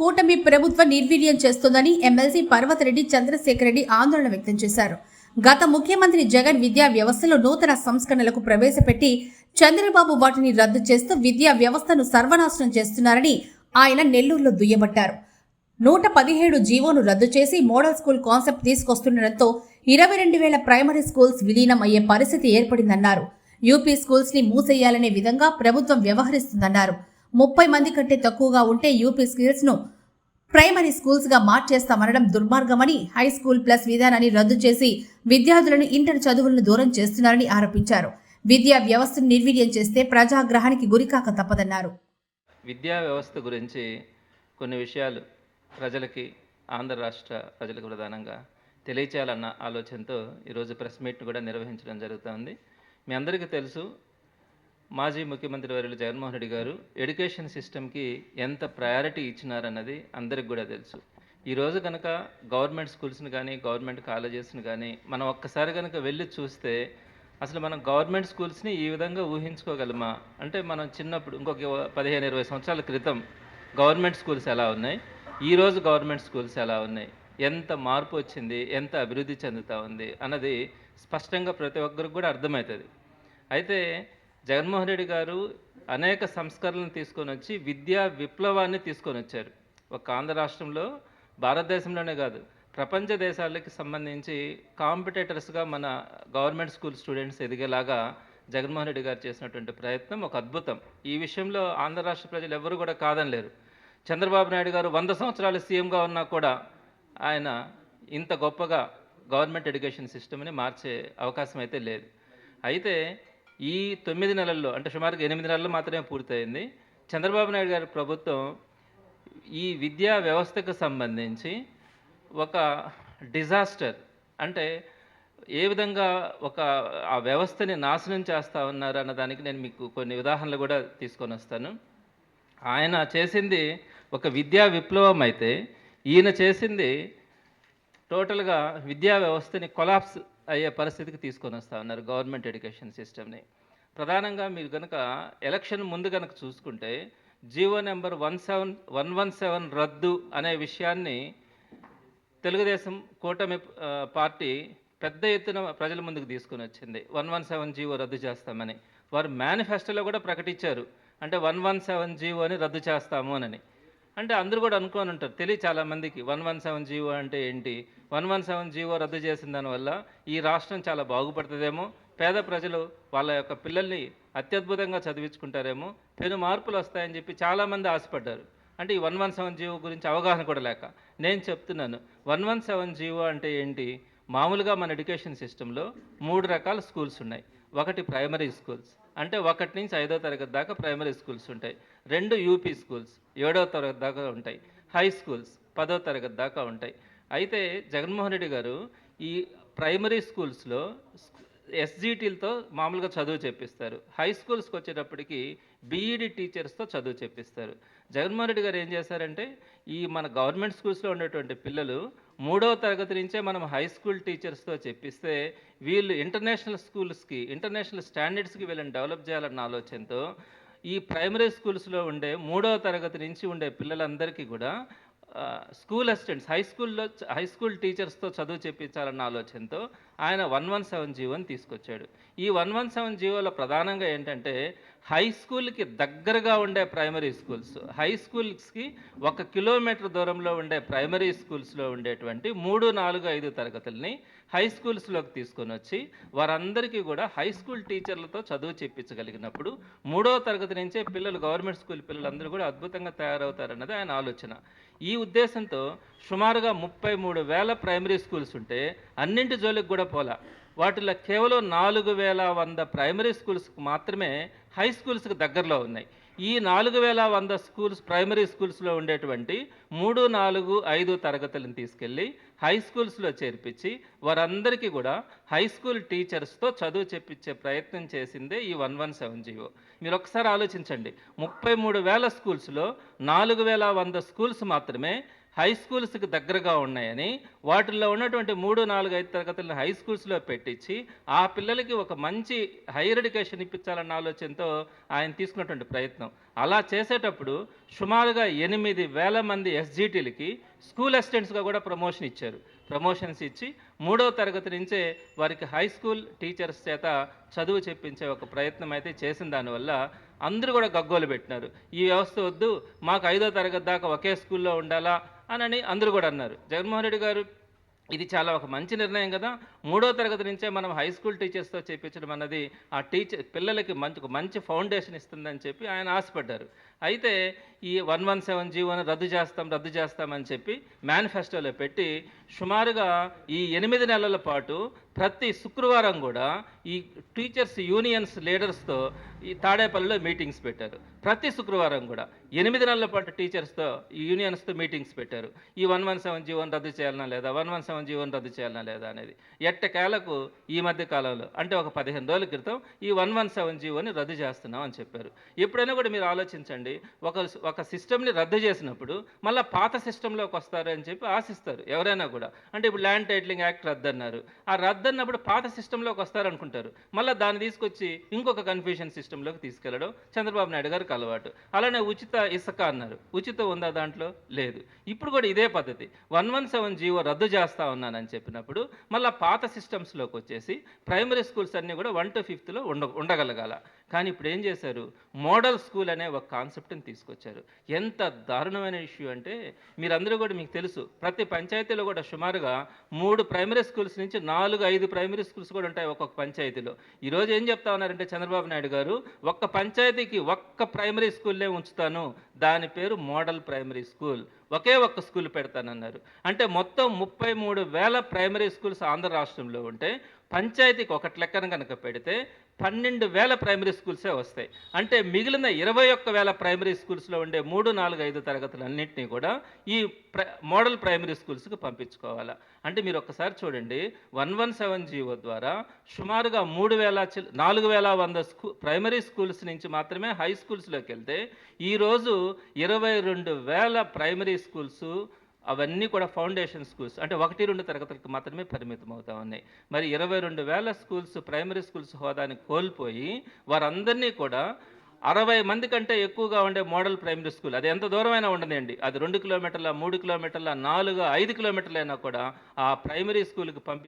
కూటమి ప్రభుత్వ నిర్వీర్యం చేస్తోందని ఎమ్మెల్సీ పర్వతరెడ్డి చంద్రశేఖర్ రెడ్డి ఆందోళన వ్యక్తం చేశారు. గత ముఖ్యమంత్రి జగన్ విద్యా వ్యవస్థలో నూతన సంస్కరణలకు ప్రవేశపెట్టి చంద్రబాబు వాటిని రద్దు చేస్తూ విద్యా వ్యవస్థను సర్వనాశనం చేస్తున్నారని ఆయన నెల్లూరులో దుయ్యబట్టారు. నూట పదిహేడు జీవోను రద్దు చేసి మోడల్ స్కూల్ కాన్సెప్ట్ తీసుకొస్తుండటంతో ఇరవై రెండు వేల ప్రైమరీ స్కూల్స్ విలీనం అయ్యే పరిస్థితి ఏర్పడిందన్నారు. యూపీ స్కూల్స్ని మూసేయాలనే విధంగా ప్రభుత్వం వ్యవహరిస్తుందన్నారు. ముప్పై మంది కంటే తక్కువగా ఉంటే యూపీ స్కిల్స్ను ప్రైమరీ స్కూల్స్గా మార్చేస్తామనడం దుర్మార్గమని హై స్కూల్ ప్లస్ విధానాన్ని రద్దు చేసి విద్యార్థులను ఇంటర్ చదువులను దూరం చేస్తున్నారని ఆరోపించారు. విద్యా వ్యవస్థను నిర్వీర్యం చేస్తే ప్రజాగ్రహానికి గురికాక తప్పదన్నారు. విద్యా వ్యవస్థ గురించి కొన్ని విషయాలు ప్రజలకి ఆంధ్ర రాష్ట్ర ప్రజలకు ప్రధానంగా తెలియచేయాలన్న ఆలోచనతో ఈరోజు ప్రెస్ మీట్ కూడా నిర్వహించడం జరుగుతోంది. మీ అందరికీ తెలుసు మాజీ ముఖ్యమంత్రి వర్యులు జగన్మోహన్ రెడ్డి గారు ఎడ్యుకేషన్ సిస్టమ్కి ఎంత ప్రయారిటీ ఇచ్చినారన్నది అందరికి కూడా తెలుసు. ఈరోజు కనుక గవర్నమెంట్ స్కూల్స్ని కానీ గవర్నమెంట్ కాలేజెస్ని కానీ మనం ఒక్కసారి కనుక వెళ్ళి చూస్తే అసలు మనం గవర్నమెంట్ స్కూల్స్ని ఈ విధంగా ఊహించుకోగలమా? అంటే మనం చిన్నప్పుడు ఇంకొక పదిహేను ఇరవై సంవత్సరాల క్రితం గవర్నమెంట్ స్కూల్స్ ఎలా ఉన్నాయి? ఈరోజు గవర్నమెంట్ స్కూల్స్ ఎలా ఉన్నాయి? ఎంత మార్పు వచ్చింది? ఎంత అభివృద్ధి చెందుతూ ఉంది? అన్నది స్పష్టంగా ప్రతి ఒక్కరికి కూడా అర్థమవుతుంది. అయితే జగన్మోహన్ రెడ్డి గారు అనేక సంస్కరణలను తీసుకొని వచ్చి విద్యా విప్లవాన్ని తీసుకొని వచ్చారు. ఒక ఆంధ్ర రాష్ట్రంలో భారతదేశంలోనే కాదు ప్రపంచ దేశాలకి సంబంధించి కాంపిటేటర్స్గా మన గవర్నమెంట్ స్కూల్ స్టూడెంట్స్ ఎదిగేలాగా జగన్మోహన్ రెడ్డి గారు చేసినటువంటి ప్రయత్నం ఒక అద్భుతం. ఈ విషయంలో ఆంధ్ర రాష్ట్ర ప్రజలు ఎవరు కూడా కాదనలేరు చంద్రబాబు నాయుడు గారు వంద సంవత్సరాలు సీఎంగా ఉన్నా కూడా ఆయన ఇంత గొప్పగా గవర్నమెంట్ ఎడ్యుకేషన్ సిస్టమ్ని మార్చే అవకాశం అయితే లేదు. అయితే ఈ తొమ్మిది నెలల్లో అంటే సుమారుగా ఎనిమిది నెలలు మాత్రమే పూర్తయింది. చంద్రబాబు నాయుడు గారి ప్రభుత్వం ఈ విద్యా వ్యవస్థకు సంబంధించి ఒక డిజాస్టర్ అంటే ఏ విధంగా ఒక ఆ వ్యవస్థని నాశనం చేస్తూ ఉన్నారు అన్న దానికి నేను మీకు కొన్ని ఉదాహరణలు కూడా తీసుకొని వస్తాను. ఆయన చేసింది ఒక విద్యా విప్లవం అయితే ఈయన చేసింది టోటల్గా విద్యా వ్యవస్థని కొలాప్స్ అయ్యే పరిస్థితికి తీసుకొని వస్తూ ఉన్నారు గవర్నమెంట్ ఎడ్యుకేషన్ సిస్టమ్ని. ప్రధానంగా మీరు కనుక ఎలక్షన్ ముందు కనుక చూసుకుంటే GO number one seven one one seven రద్దు అనే విషయాన్ని తెలుగుదేశం కూటమి పార్టీ పెద్ద ఎత్తున ప్రజల ముందుకు తీసుకొని వచ్చింది వన్ వన్ సెవెన్ జీవో రద్దు చేస్తామని. వారు మేనిఫెస్టోలో కూడా ప్రకటించారు. అంటే వన్ వన్ సెవెన్ జీవోని రద్దు చేస్తాము అని. అంటే అందరూ కూడా అనుకోని ఉంటారు. తెలియ చాలా మందికి. వన్ వన్ సెవెన్ జీవో అంటే ఏంటి? వన్ వన్ సెవెన్ జీవో రద్దు చేసిన దానివల్ల ఈ రాష్ట్రం చాలా బాగుపడుతుందేమో. పేద ప్రజలు వాళ్ళ యొక్క పిల్లల్ని అత్యద్భుతంగా చదివించుకుంటారేమో. పెను మార్పులు వస్తాయని చెప్పి చాలామంది ఆశపడ్డారు. అంటే ఈ వన్ వన్ సెవెన్ జీవో గురించి అవగాహన కూడా లేక నేను చెప్తున్నాను. వన్ వన్ సెవెన్ జీవో అంటే ఏంటి? మామూలుగా మన ఎడ్యుకేషన్ సిస్టంలో మూడు రకాల స్కూల్స్ ఉన్నాయి. ఒకటి ప్రైమరీ స్కూల్స్. అంటే ఒకటి నుంచి ఐదో తరగతి దాకా ప్రైమరీ స్కూల్స్ ఉంటాయి. రెండు యూపీ స్కూల్స్ ఏడవ తరగతి దాకా ఉంటాయి. హై స్కూల్స్ పదో తరగతి దాకా ఉంటాయి. అయితే జగన్మోహన్ రెడ్డి గారు ఈ ప్రైమరీ స్కూల్స్లో ఎస్జీటీలతో మామూలుగా చదువు చెప్పిస్తారు. హై స్కూల్స్కి వచ్చేటప్పటికి బీఈడి టీచర్స్తో చదువు చెప్పిస్తారు. జగన్మోహన్ రెడ్డి గారు ఏం చేశారంటే ఈ మన గవర్నమెంట్ స్కూల్స్లో ఉండేటువంటి పిల్లలు మూడవ తరగతి నుంచే మనం హై స్కూల్ టీచర్స్తో చెప్పిస్తే వీళ్ళు ఇంటర్నేషనల్ స్కూల్స్కి ఇంటర్నేషనల్ స్టాండర్డ్స్కి వీళ్ళని డెవలప్ చేయాలన్న ఆలోచనతో ఈ ప్రైమరీ స్కూల్స్లో ఉండే మూడవ తరగతి నుంచి ఉండే పిల్లలందరికీ కూడా స్కూల్ అసిస్టెంట్స్ హై స్కూల్లో హై స్కూల్ టీచర్స్తో చదువు చెప్పించాలన్న ఆలోచనతో ఆయన వన్ వన్ సెవెన్ జీవోని తీసుకొచ్చాడు. ఈ వన్ వన్ సెవెన్ జీవోలో ప్రధానంగా ఏంటంటే హై స్కూల్కి దగ్గరగా ఉండే ప్రైమరీ స్కూల్స్ హై స్కూల్స్కి ఒక కిలోమీటర్ దూరంలో ఉండే ప్రైమరీ స్కూల్స్లో ఉండేటువంటి మూడు నాలుగు ఐదు తరగతుల్ని హై స్కూల్స్లోకి తీసుకొని వచ్చి వారందరికీ కూడా హై స్కూల్ టీచర్లతో చదువు చెప్పించగలిగినప్పుడు మూడో తరగతి నుంచే పిల్లలు గవర్నమెంట్ స్కూల్ పిల్లలందరూ కూడా అద్భుతంగా తయారవుతారన్నది ఆయన ఆలోచన. ఈ ఉద్దేశంతో సుమారుగా ముప్పై మూడు వేల ప్రైమరీ స్కూల్స్ ఉంటే అన్నింటి జోలికి కూడా పోలా. వాటిలో కేవలం నాలుగు వేల వంద ప్రైమరీ స్కూల్స్కి మాత్రమే హై స్కూల్స్కి దగ్గరలో ఉన్నాయి. ఈ నాలుగు వేల వంద స్కూల్స్ ప్రైమరీ స్కూల్స్లో ఉండేటువంటి మూడు నాలుగు ఐదు తరగతులను తీసుకెళ్ళి హై స్కూల్స్లో చేర్పించి వారందరికీ కూడా హై స్కూల్ టీచర్స్తో చదువు చెప్పించే ప్రయత్నం చేసిందే ఈ వన్ వన్ సెవెన్ జీవో. మీరు ఒకసారి ఆలోచించండి. ముప్పై మూడు వేల స్కూల్స్లో నాలుగు వేల వంద స్కూల్స్ మాత్రమే హై స్కూల్స్కి దగ్గరగా ఉన్నాయని వాటిల్లో ఉన్నటువంటి మూడు నాలుగు ఐదు తరగతులను హై స్కూల్స్లో పెట్టించి ఆ పిల్లలకి ఒక మంచి హైయర్ ఎడ్యుకేషన్ ఇప్పించాలన్న ఆలోచనతో ఆయన తీసుకున్నటువంటి ప్రయత్నం. అలా చేసేటప్పుడు సుమారుగా ఎనిమిది వేల మంది ఎస్జీటీలకి స్కూల్ అసిస్టెంట్స్గా కూడా ప్రమోషన్ ఇచ్చారు. ప్రమోషన్స్ ఇచ్చి మూడవ తరగతి నుంచే వారికి హై స్కూల్ టీచర్స్ చేత చదువు చెప్పించే ఒక ప్రయత్నం అయితే చేసిన దానివల్ల అందరూ కూడా గగ్గోలు పెట్టినారు. ఈ వ్యవస్థ వద్దు మాకు ఐదో తరగతి దాకా ఒకే స్కూల్లో ఉండాలా? అని అందరూ కూడా అన్నారు. జగన్మోహన్ రెడ్డి గారు ఇది చాలా ఒక మంచి నిర్ణయం కదా. మూడో తరగతి నుంచే మనం హై స్కూల్ టీచర్స్తో చేయించడం అన్నది ఆ టీచర్ పిల్లలకి మంచి మంచి ఫౌండేషన్ ఇస్తుందని చెప్పి ఆయన ఆశపడ్డారు. అయితే ఈ వన్ వన్ సెవెన్ జీవోని రద్దు చేస్తాం రద్దు చేస్తామని చెప్పి మేనిఫెస్టోలో పెట్టి సుమారుగా ఈ ఎనిమిది నెలల పాటు ప్రతి శుక్రవారం కూడా ఈ టీచర్స్ యూనియన్స్ లీడర్స్తో ఈ తాడేపల్లిలో మీటింగ్స్ పెట్టారు. ప్రతి శుక్రవారం కూడా ఎనిమిది నెలల పాటు టీచర్స్తో ఈ యూనియన్స్తో మీటింగ్స్ పెట్టారు. ఈ వన్ వన్ సెవెన్ జీవోని రద్దు చేయాలనా లేదా? వన్ వన్ సెవెన్ జీవోని రద్దు చేయాలనా లేదా అనేది. ఎట్టకేలకు ఈ మధ్య కాలంలో అంటే ఒక పదిహేను రోజుల క్రితం ఈ వన్ వన్ సెవెన్ జీవోని రద్దు చేస్తున్నాం అని చెప్పారు. ఎప్పుడైనా కూడా మీరు ఆలోచించండి ఒక ఒక ఒక సిస్టమ్ని రద్దు చేసినప్పుడు మళ్ళీ పాత సిస్టంలోకి వస్తారు అని చెప్పి ఆశిస్తారు ఎవరైనా కూడా. అంటే ఇప్పుడు ల్యాండ్ టైటిలింగ్ యాక్ట్ రద్దు అన్నారు ఆ రద్దు అన్నప్పుడు పాత సిస్టంలోకి వస్తారు అనుకుంటారు మళ్ళీ దాన్ని తీసుకొచ్చి ఇంకొక కన్ఫ్యూషన్ సిస్టంలోకి తీసుకెళ్ళడం చంద్రబాబు నాయుడు గారికి అలవాటు. అలానే ఉచిత ఇసుక అన్నారు. ఉచితం ఉందా దాంట్లో? లేదు. ఇప్పుడు కూడా ఇదే పద్ధతి. వన్ వన్ సెవెన్ జీవో రద్దు చేస్తా ఉన్నానని చెప్పినప్పుడు మళ్ళీ పాత సిస్టమ్స్లోకి వచ్చేసి ప్రైమరీ స్కూల్స్ అన్నీ కూడా వన్ టు ఫిఫ్త్లో ఉండ ఉండగలగాల. కానీ ఇప్పుడు ఏం చేశారు? మోడల్ స్కూల్ అనే ఒక కాన్సెప్ట్ని తీసుకొచ్చారు. ఎంత దారుణమైన ఇష్యూ అంటే మీరందరూ కూడా మీకు తెలుసు ప్రతి పంచాయతీలో కూడా సుమారుగా మూడు ప్రైమరీ స్కూల్స్ నుంచి నాలుగు ఐదు ప్రైమరీ స్కూల్స్ కూడా ఉంటాయి ఒక్కొక్క పంచాయతీలో. ఈరోజు ఏం చెప్తా ఉన్నారంటే చంద్రబాబు నాయుడు గారు ఒక్క పంచాయతీకి ఒక్క ప్రైమరీ స్కూల్లే ఉంచుతాను దాని పేరు మోడల్ ప్రైమరీ స్కూల్. ఒకే ఒక్క స్కూల్ పెడతానన్నారు. అంటే మొత్తం ముప్పై మూడు వేల ప్రైమరీ స్కూల్స్ ఆంధ్ర రాష్ట్రంలో ఉంటే పంచాయతీకి ఒకటి లెక్కన కనుక పెడితే పన్నెండు వేల ప్రైమరీ స్కూల్సే వస్తాయి. అంటే మిగిలిన ఇరవై ఒక్క వేల ప్రైమరీ స్కూల్స్లో ఉండే మూడు నాలుగు ఐదు తరగతులన్నింటినీ కూడా ఈ ప్ర మోడల్ ప్రైమరీ స్కూల్స్కి పంపించుకోవాలా. అంటే మీరు ఒక్కసారి చూడండి వన్ వన్ సెవెన్ జీవో ద్వారా సుమారుగా మూడు వేల నాలుగు వేల వంద స్కూ ప్రైమరీ స్కూల్స్ నుంచి మాత్రమే హై స్కూల్స్లోకి వెళ్తే ఈరోజు ఇరవై రెండు వేల ప్రైమరీ స్కూల్స్ అవన్నీ కూడా ఫౌండేషన్ స్కూల్స్ అంటే ఒకటి రెండు తరగతులకు మాత్రమే పరిమితం అవుతా ఉన్నాయి. మరి ఇరవై రెండు వేల స్కూల్స్ ప్రైమరీ స్కూల్స్ హోదాని కోల్పోయి వారందరినీ కూడా అరవై మంది కంటే ఎక్కువగా ఉండే మోడల్ ప్రైమరీ స్కూల్ అది ఎంత దూరమైనా ఉండదండి అది రెండు కిలోమీటర్ల మూడు కిలోమీటర్ల నాలుగు ఐదు కిలోమీటర్లైనా కూడా ఆ ప్రైమరీ స్కూల్కి పంపి